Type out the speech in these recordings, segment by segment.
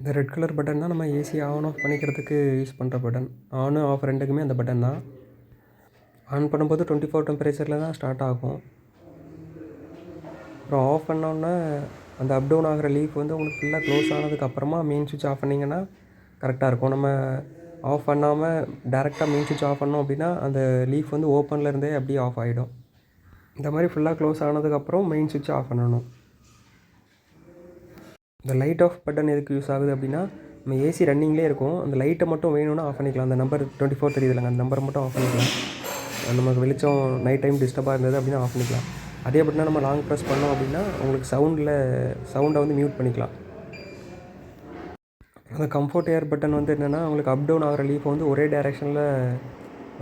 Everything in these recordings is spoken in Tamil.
இந்த ரெட் கலர் பட்டன் தான் நம்ம ஏசி ஆன் ஆஃப் பண்ணிக்கிறதுக்கு யூஸ் பண்ணுற பட்டன் ஆனு ஆஃப் ரெண்டுக்குமே அந்த பட்டன் தான். ஆன் பண்ணும்போது டுவெண்ட்டி ஃபோர் டெம்பரேச்சரில் தான் ஸ்டார்ட் ஆகும். அப்புறம் ஆஃப் பண்ணோன்னே அந்த அப் டவுன் ஆகிற லீஃப் வந்து உங்களுக்கு ஃபுல்லாக க்ளோஸ் ஆனதுக்கப்புறமா மெயின் சுவிட்ச் ஆஃப் பண்ணிங்கன்னா கரெக்டாக இருக்கும். நம்ம ஆஃப் பண்ணாமல் டேரெக்டாக மெயின் சுவிட்ச் ஆஃப் பண்ணோம் அப்படின்னா அந்த லீஃப் வந்து ஓப்பனில் இருந்தே அப்படியே ஆஃப் ஆகிடும் இந்த மாதிரி ஃபுல்லாக க்ளோஸ் ஆனதுக்கப்புறம் மெயின் சுவிட்ச் ஆஃப் பண்ணணும். இந்த லைட் ஆஃப் பட்டன் எதுக்கு யூஸ் ஆகுது அப்படின்னா நம்ம ஏசி ரன்னிங்லேயே இருக்கும். அந்த லைட்டை மட்டும் வேணும்னா ஆஃப் பண்ணிக்கலாம். அந்த நம்பர் டுவெண்ட்டி ஃபோர் தெரியுதுலங்க அந்த நம்பரை மட்டும் ஆஃப் பண்ணிக்கலாம். நமக்கு வெளிச்சம் நைட் டைம் டிஸ்டர்பாக இருந்தது அப்படின்னா ஆஃப் பண்ணிக்கலாம். அதே அப்படின்னா நம்ம லாங் ப்ரெஸ் பண்ணோம் அப்படின்னா உங்களுக்கு சவுண்டில் சவுண்டை வந்து மியூட் பண்ணிக்கலாம். அந்த கம்ஃபர்ட் ஏர் பட்டன் வந்து என்னென்னா உங்களுக்கு அப் டவுன் ஆகிற லீஃபை வந்து ஒரே டைரெக்ஷனில்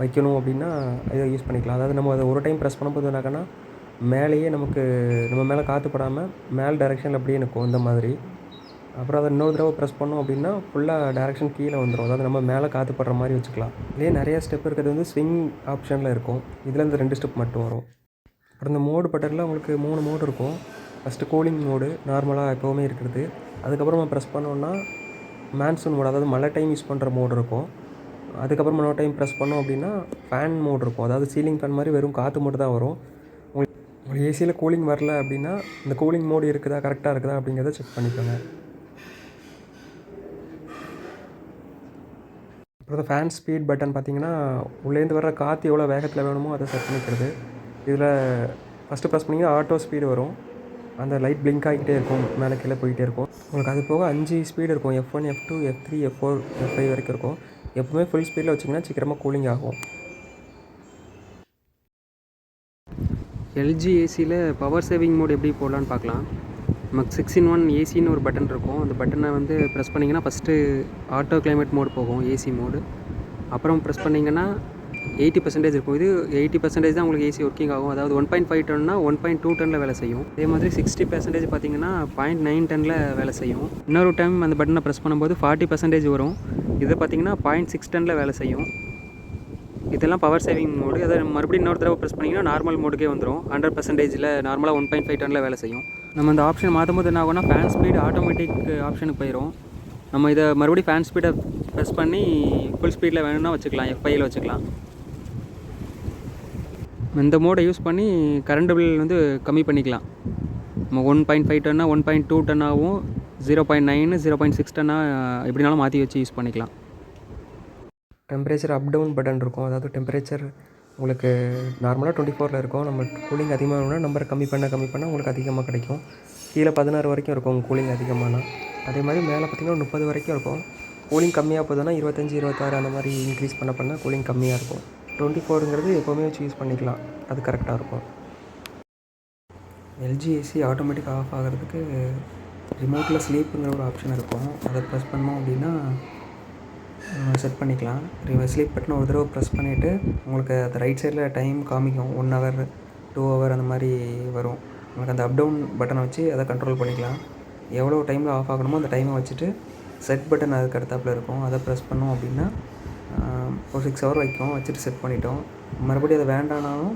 வைக்கணும் அப்படின்னா இதை யூஸ் பண்ணிக்கலாம். அதாவது நம்ம அதை ஒரு டைம் ப்ரெஸ் பண்ணும்போது என்னாக்கன்னா மேலேயே நமக்கு நம்ம மேலே காற்று படாமல் மேல் டைரெக்ஷனில் அப்படியே நிற்கும் இந்த மாதிரி. அப்புறம் அதை இன்னொரு தடவை ப்ரெஸ் பண்ணோம் அப்படின்னா ஃபுல்லாக டேரெக்ஷன் கீழே வந்துடும் அதாவது நம்ம மேலே காற்று படுற மாதிரி வச்சுக்கலாம். இதே நிறைய ஸ்டெப் இருக்கிறது வந்து ஸ்விங் ஆப்ஷனில் இருக்கும். இதில் இந்த ரெண்டு ஸ்டெப் மட்டும் வரும். அப்புறம் இந்த மோடு பட்டனில் உங்களுக்கு மூணு மோடு இருக்கும். ஃபஸ்ட்டு கூலிங் மோடு நார்மலாக எப்போவுமே இருக்கிறது. அதுக்கப்புறமா ப்ரெஸ் பண்ணோன்னா மேன்சூன் மோடு அதாவது மழை டைம் யூஸ் பண்ணுற மோடு இருக்கும். அதுக்கப்புறம் இன்னொரு டைம் ப்ரெஸ் பண்ணோம் அப்படின்னா ஃபேன் மோட் இருக்கும். அதாவது சீலிங் ஃபேன் மாதிரி வெறும் காற்று மட்டும் தான் வரும். ஒரு ஏசியில் கூலிங் வரல அப்படின்னா இந்த கூலிங் மோடு இருக்குதா கரெக்டாக இருக்குதா அப்படிங்கிறத செக் பண்ணிக்கோங்க. அப்புறம் ஃபேன் ஸ்பீட் பட்டன் பார்த்தீங்கன்னா உள்ளேருந்து வர காற்று எவ்வளோ வேகத்தில் வேணுமோ அதை செட் பண்ணிக்கிறது. இதில் ஃபஸ்ட்டு ப்ரெஸ் பண்ணிங்கன்னா ஆட்டோ ஸ்பீடு வரும். அந்த லைட் பிளிங்க் ஆகிக்கிட்டே இருக்கும் மேலே கீழே போயிட்டே இருக்கும். உங்களுக்கு அது போக அஞ்சு ஸ்பீடு இருக்கும் F one F two F three F four F five வரைக்கும் இருக்கும். எப்போவுமே ஃபுல் ஸ்பீடில் வச்சிங்கன்னா சீக்கிரமாக கூலிங் ஆகும். எல்ஜி ஏசியில் பவர் சேவிங் மோட் எப்படி போடலான்னு பார்க்கலாம். நமக்கு சிக்ஸ் இன் ஒன் ஏசின்னு ஒரு பட்டன் இருக்கும். அந்த பட்டனை வந்து ப்ரெஸ் பண்ணிங்கன்னா ஃபஸ்ட்டு ஆட்டோ கிளைமேட் மோட் போகும் ஏசி மோடு அப்புறம் ப்ரெஸ் பண்ணிங்கன்னா எயிட்டி பர்சன்டேஜ் இருக்கும். இது எயிட்டி பர்சன்டேஜ் தான் உங்களுக்கு ஏசி ஒர்க்கிங் ஆகும். அதாவது ஒன் பாயிண்ட் ஃபைவ் டன்னா ஒன் பாயிண்ட் டூ டனில் வேலை செய்யும். அதே மாதிரி சிக்ஸ்டி பர்சன்டேஜ் பார்த்தீங்கன்னா பாயிண்ட் நைன் டனில் வேலை செய்யும். இன்னொரு டைம் அந்த பட்டனை ப்ரெஸ் பண்ணும்போது ஃபார்ட்டி பர்சன்டேஜ் வரும். இதை பார்த்தீங்கன்னா பாயிண்ட் சிக்ஸ் டனில் வேலை செய்யும். இதெல்லாம் பவர் சேவிங் மோடு அதை மறுபடியும் இன்னொரு தடவை ப்ரெஸ் பண்ணிங்கன்னா நார்மல் மோடுக்கே வந்துடும் ஹண்ட்ரட் பர்சன்டேஜில் நார்மலாக ஒன் பாயிண்ட் ஃபைவ் டனில் வேலை செய்யும். நம்ம அந்த ஆப்ஷன் மாற்றும் போது என்ன ஆகும்னா ஃபேன் ஸ்பீடு ஆட்டோமேட்டிக் ஆப்ஷனுக்கு போயிடும் நம்ம இதை மறுபடியும் ஃபேன் ஸ்பீடை ப்ரெஸ் பண்ணி ஃபுல் ஸ்பீடில் வேணும்னா வச்சுக்கலாம் எஃப்ஐயில் வச்சுக்கலாம். இந்த மோடை யூஸ் பண்ணி கரண்ட் பில் வந்து கம்மி பண்ணிக்கலாம். நம்ம ஒன் பாயிண்ட் ஃபைவ் டன்னா one point two டன்னாகவும் zero point nine zero point six டன்னாக எப்படினாலும் மாற்றி வச்சு யூஸ் பண்ணிக்கலாம். டெம்பரேச்சர் அப் டவுன் பட்டன் இருக்கும். அதாவது டெம்பரேச்சர் உங்களுக்கு நார்மலாக டுவெண்ட்டி ஃபோரில் இருக்கும். நம்ம கூலிங் அதிகமாகணும்னா நம்பர் கம்மி பண்ண கம்மி பண்ணால் உங்களுக்கு அதிகமாக கிடைக்கும். கீழே பதினாறு வரைக்கும் இருக்கும் கூலிங் அதிகமானால் அதே மாதிரி மேலே பார்த்திங்கன்னா முப்பது வரைக்கும் இருக்கும். கூலிங் கம்மியாக போகுதுன்னா இருபத்தஞ்சி இருபத்தாறு அந்த மாதிரி இன்க்ரீஸ் பண்ண பண்ண கூலிங் கம்மியாக இருக்கும். டுவெண்ட்டி ஃபோருங்கிறது எப்போவுமே வச்சு யூஸ் பண்ணிக்கலாம். அது கரெக்டாக இருக்கும். எல்ஜி ஏசி ஆட்டோமேட்டிக் ஆஃப் ஆகிறதுக்கு ரிமோட்டில் ஸ்லீப்புங்கிற ஒரு ஆப்ஷன் இருக்கும். அதை ப்ரெஸ் பண்ணோம் அப்படின்னா செட் பண்ணிக்கலாம். ஸ்லீப் பட்டன் ஒரு தடவை ப்ரெஸ் பண்ணிவிட்டு உங்களுக்கு அந்த ரைட் சைடில் டைம் காமிக்கும். ஒன் ஹவர் டூ ஹவர் அந்த மாதிரி வரும். உங்களுக்கு அந்த அப் டவுன் பட்டனை வச்சு அதை கண்ட்ரோல் பண்ணிக்கலாம். எவ்வளோ டைமில் ஆஃப் ஆகணுமோ அந்த டைமை வச்சுட்டு செட் பட்டன் அதுக்கு அடுத்தாப்பில் இருக்கும். அதை ப்ரெஸ் பண்ணோம் அப்படின்னா ஒரு சிக்ஸ் ஹவர் வைக்கும் வச்சுட்டு செட் பண்ணிட்டோம். மறுபடியும் அதை வேண்டானாலும்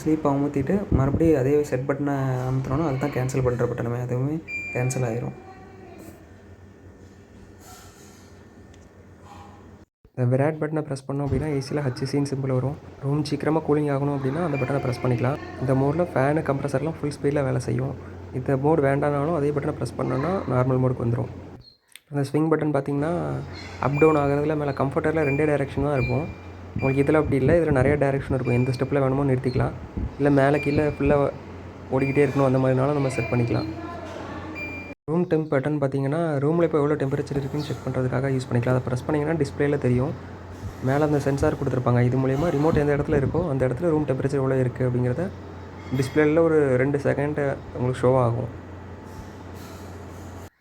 ஸ்லீப் அமுத்திட்டு மறுபடியும் அதே செட் பட்டனை அமுத்தினோன்னா அதுதான் கேன்சல் பண்ணுற பட்டனுமே அதுவுமே கேன்சல் ஆயிரும். விராட் பட்டனை ப்ரெஸ் பண்ணோம் அப்படின்னா ஏசியில் ஹச்சிசின்னு சிம்பிள் வரும். ரூம் சீக்கிரமாக கூலிங் ஆகணும் அப்படின்னா அந்த பட்டனை ப்ரெஸ் பண்ணிக்கலாம். இந்த மோடில் ஃபேனு கம்ப்ரஸர்லாம் ஃபுல் ஸ்பீடில் வேலை செய்யும். இந்த மோட் வேண்டானாலும் அதே பட்டனை ப்ரெஸ் பண்ணோன்னா நார்மல் மோடுக்கு வந்துடும் அந்த ஸ்விங் பட்டன் பார்த்திங்கன்னா அப் டவுன் ஆகிறதுல மேலே கம்ஃபர்டரில் ரெண்டே டைரெக்ஷன் தான் இருக்கும். உங்களுக்கு இதில் அப்படி இல்லை இதில் நிறைய டைரெக்ஷன் இருக்கும். எந்த ஸ்டெப்பில் வேணுமோ நிறுத்திக்கலாம். இல்லை மேலே கீழே ஃபுல்லாக ஓடிக்கிட்டே இருக்கணும் அந்த மாதிரினாலும் நம்ம செட் பண்ணிக்கலாம். ரூம் டெம்ப் பட்டன் பார்த்தீங்கன்னா ரூமில் இப்போ எவ்வளோ டெம்பரேச்சர் இருக்குன்னு செக் பண்ணுறதுக்காக யூஸ் பண்ணிக்கலாம். அதை ப்ரெஸ் பண்ணிங்கன்னா டிஸ்பிளேயில் தெரியும். மேலே அந்த சென்சார் கொடுத்துருப்பாங்க. இது மூலயமா ரிமோட் எந்த இடத்துல இருக்கோ அந்த இடத்துல ரூம் டெம்பரேச்சர் எவ்வளோ இருக்குது அப்படிங்கிறத டிஸ்பிளேயில் ஒரு ரெண்டு செகண்டு உங்களுக்கு ஷோ ஆகும்.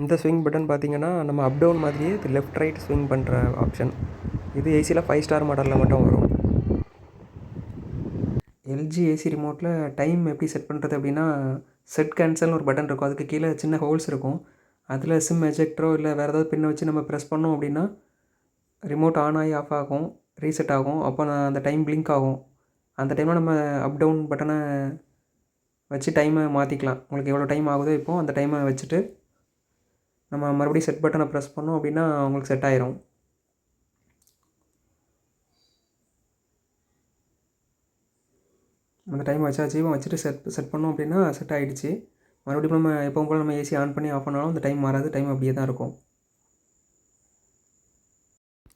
இந்த ஸ்விங் பட்டன் பார்த்தீங்கன்னா நம்ம அப் டவுன் மாதிரியே இது லெஃப்ட் ரைட் ஸ்விங் பண்ணுற ஆப்ஷன் இது ஏசியில் ஃபைவ் ஸ்டார் மாடலில் மட்டும் வரும். எல்ஜி ஏசி ரிமோட்டில் டைம் எப்படி செட் பண்ணுறது அப்படின்னா செட் கேன்சல்னு ஒரு பட்டன் இருக்கும். அதுக்கு கீழே சின்ன ஹோல்ஸ் இருக்கும். அதில் சிம் எஜெக்டரோ இல்லை வேறு ஏதாவது பின்னை வச்சு நம்ம ப்ரெஸ் பண்ணோம் அப்படின்னா ரிமோட் ஆன் ஆகி ஆஃப் ஆகும் ரீசெட் ஆகும். அப்போ நான் அந்த டைம் பிளிங்க் ஆகும். அந்த டைமில் நம்ம அப் டவுன் பட்டனை வச்சு டைமை மாற்றிக்கலாம் உங்களுக்கு எவ்வளோ டைம் ஆகுதோ இப்போது அந்த டைமை வச்சுட்டு நம்ம மறுபடியும் செட் பட்டனை ப்ரெஸ் பண்ணோம் அப்படின்னா உங்களுக்கு செட் ஆயிரும். அந்த டைம் வச்சாச்சு வச்சுட்டு செட் செட் பண்ணோம் அப்படின்னா செட் ஆகிடுச்சு மறுபடியும் நம்ம எப்பவும் போல் நம்ம ஏசி ஆன் பண்ணி ஆஃப் பண்ணாலும் அந்த டைம் மாறாது. டைம் அப்படியே தான் இருக்கும்.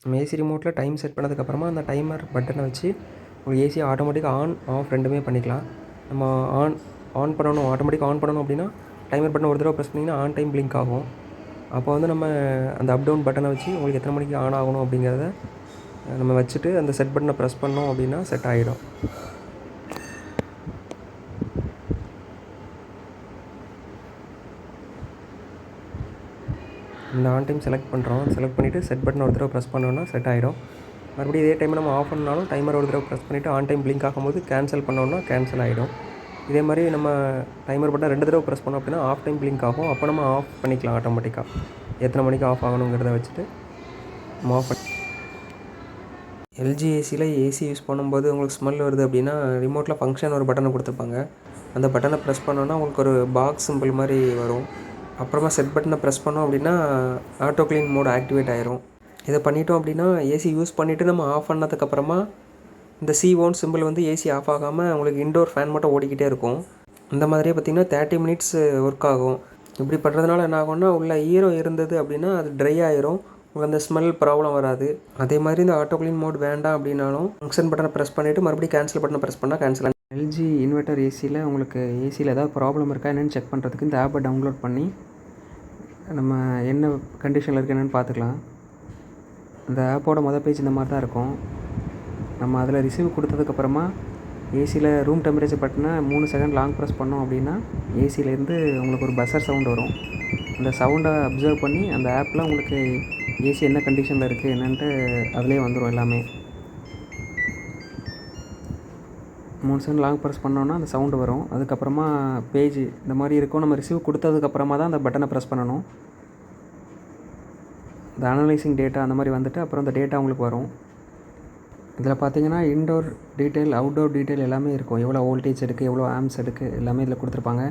நம்ம ஏசி ரிமோட்டில் டைம் செட் பண்ணதுக்கப்புறமா அந்த டைமர் பட்டனை வச்சு உங்களுக்கு ஏசி ஆட்டோமேட்டிக்காக ஆன் ஆஃப் ரெண்டுமே பண்ணிக்கலாம். நம்ம ஆன் ஆன் பண்ணணும் ஆட்டோமேட்டிக்காக ஆன் பண்ணணும் அப்படின்னா டைமர் பட்டன் ஒரு தடவை ப்ரெஸ் பண்ணிங்கன்னா ஆன் டைம் பிளிங்க் ஆகும். அப்போ வந்து நம்ம அந்த அப் டவுன் பட்டனை வச்சு உங்களுக்கு எத்தனை மணிக்கு ஆன் ஆகணும் அப்படிங்கிறத நம்ம வச்சுட்டு அந்த செட் பட்டனை ப்ரெஸ் பண்ணோம் அப்படின்னா செட் ஆகிடும் இந்த ஆன் டைம் செலக்ட் பண்ணுறோம். செலக்ட் பண்ணிவிட்டு செட் பட்டன் ஒரு தடவை ப்ரெஸ் பண்ணோன்னா செட் ஆகிடும் மறுபடியும் இதே டைம் நம்ம ஆஃப் பண்ணாலும் டைமர் ஒரு தடவை ப்ரெஸ் பண்ணிவிட்டு ஆன் டைம் பிளிங்க் ஆகும்போது கேன்சல் பண்ணோன்னா கேன்சல் ஆகிடும் இதே மாதிரி நம்ம டைமர் பட்டன் ரெண்டு தடவை ப்ரெஸ் பண்ணோம் அப்படின்னா ஆஃப் டைம் பிளிங்க் ஆகும். அப்போ நம்ம ஆஃப் பண்ணிக்கலாம் ஆட்டோமேட்டிக்காக எத்தனை மணிக்கு ஆஃப் ஆகணுங்கிறத வச்சுட்டு நம்ம ஆஃப் பண்ணி எல்ஜி ஏசியில் ஏசி யூஸ் பண்ணும்போது உங்களுக்கு ஸ்மெல் வருது அப்படின்னா ரிமோட்டில் ஃபங்க்ஷன் ஒரு பட்டனை கொடுத்துருப்பாங்க. அந்த பட்டனை ப்ரெஸ் பண்ணோன்னா உங்களுக்கு ஒரு பாக்ஸ் சிம்பிள் மாதிரி வரும். அப்புறமா செட் பட்டனை ப்ரெஸ் பண்ணோம் அப்படின்னா ஆட்டோ க்ளீன் மோட் ஆக்டிவேட் ஆயிரும். இதை பண்ணிட்டோம் அப்படின்னா ஏசி யூஸ் பண்ணிவிட்டு நம்ம ஆஃப் பண்ணதுக்கப்புறமா இந்த சி ஓன் சிம்பிள் வந்து ஏசி ஆஃப் ஆகாமல் உங்களுக்கு இன்டோர் ஃபேன் மட்டும் ஓடிக்கிட்டே இருக்கும். இந்த மாதிரியே பார்த்திங்கன்னா தேர்ட்டி மினிட்ஸ் ஒர்க் ஆகும். இப்படி பண்ணுறதுனால என்ன ஆகும்னா உள்ள ஈரம் இருந்தது அப்படின்னா அது ட்ரை ஆயிரும். உங்களுக்கு அந்த ஸ்மெல் ப்ராப்ளம் வராது. அதே மாதிரி இந்த ஆட்டோ க்ளீன் மோட் வேண்டாம் அப்படின்னாலும் ஃபங்க்ஷன் பட்டனை ப்ரெஸ் பண்ணிவிட்டு மறுபடியும் கேன்சல் பட்டனை ப்ரெஸ் பண்ணால் கேன்சல் எல்ஜி இன்வெர்ட்டர் ஏசியில் உங்களுக்கு ஏசியில் ஏதாவது ப்ராப்ளம் இருக்கா என்னென்னு செக் பண்ணுறதுக்கு இந்த ஆப்பை டவுன்லோட் பண்ணி நம்ம என்ன கண்டிஷனில் இருக்கு என்னென்னு பார்த்துக்கலாம். இந்த ஆப்போட மொதல் பேஜ் இந்த மாதிரி தான் இருக்கும். நம்ம அதில் ரிசீவ் கொடுத்ததுக்கப்புறமா ஏசியில் ரூம் டெம்பரேச்சர் பட்டினா மூணு செகண்ட் லாங் ப்ரெஸ் பண்ணோம் அப்படின்னா ஏசியிலேருந்து உங்களுக்கு ஒரு பஸ்ஸர் சவுண்ட் வரும். அந்த சவுண்டை அப்சர்வ் பண்ணி அந்த ஆப்பில் உங்களுக்கு ஏசி என்ன கண்டிஷனில் இருக்குது என்னென்ட்டு அதிலே வந்துடும் எல்லாமே. மூணு செகண்ட் லாங் ப்ரெஸ் பண்ணோன்னா அந்த சவுண்டு வரும். அதுக்கப்புறமா பேஜ் இந்த மாதிரி இருக்கும். நம்ம ரிசீவ் கொடுத்ததுக்கப்புறமா தான் அந்த பட்டனை ப்ரெஸ் பண்ணணும். இந்த அனலைசிங் டேட்டா அந்த மாதிரி வந்துட்டு அப்புறம் அந்த டேட்டா உங்களுக்கு வரும். இதில் பார்த்தீங்கன்னா இன்டோர் டீட்டெயில் அவுட்டோர் டீட்டெயில் எல்லாமே இருக்கும். எவ்வளோ வோல்டேஜ் எடுக்கு எவ்வளோ ஆம்ஸ் எடுக்கு எல்லாமே இதில் கொடுத்துருப்பாங்க.